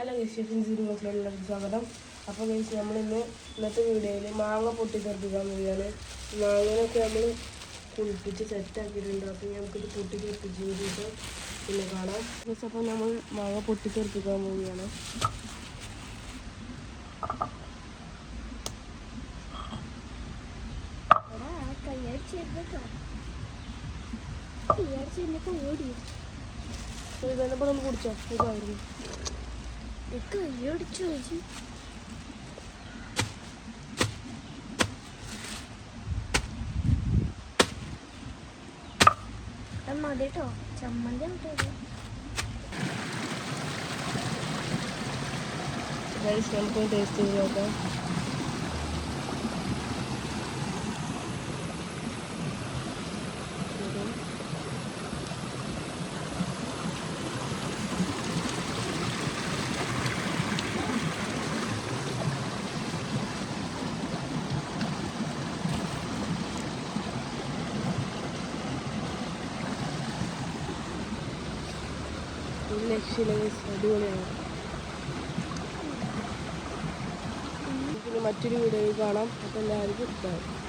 Hello വിശേഷം സീരിയസിലുള്ള സ്വാഗതം. അപ്പോൾ ഗൈസ് നമ്മൾ ഇന്ന് ഇന്നത്തെ വീഡിയോയിൽ മാങ്ങ പൊട്ടിത്തെറിപ്പിക്കാൻ പോവുകയാണ്. മാങ്ങനൊക്കെ നമ്മൾ കുളിപ്പിച്ച് സെറ്റാക്കിയിട്ടുണ്ട് അപ്പോൾ നമുക്കിത് പൊട്ടിത്തെറിപ്പിച്ച് കൂടിയിട്ട് പിന്നെ കാണാം. ഗൈസ് അപ്പോൾ നമ്മൾ മാങ്ങ പൊട്ടിത്തെറിപ്പിക്കാൻ പോവുകയാണ്. ഓടി ഇതന്നെ ഇപ്പോൾ ഒന്ന് കുടിച്ചോ? ഇതായിരുന്നു കയ്യടിച്ചു ചോദിച്ചു. മതി കേട്ടോ ചമ്മന്തി നമുക്ക് ടേസ്റ്റ് ചെയ്ത് നോക്കാം. അടിപൊളിയാണ്. മറ്റൊരു വീഡിയോയിൽ കാണാം. അപ്പോൾ എല്ലാവർക്കും ബൈ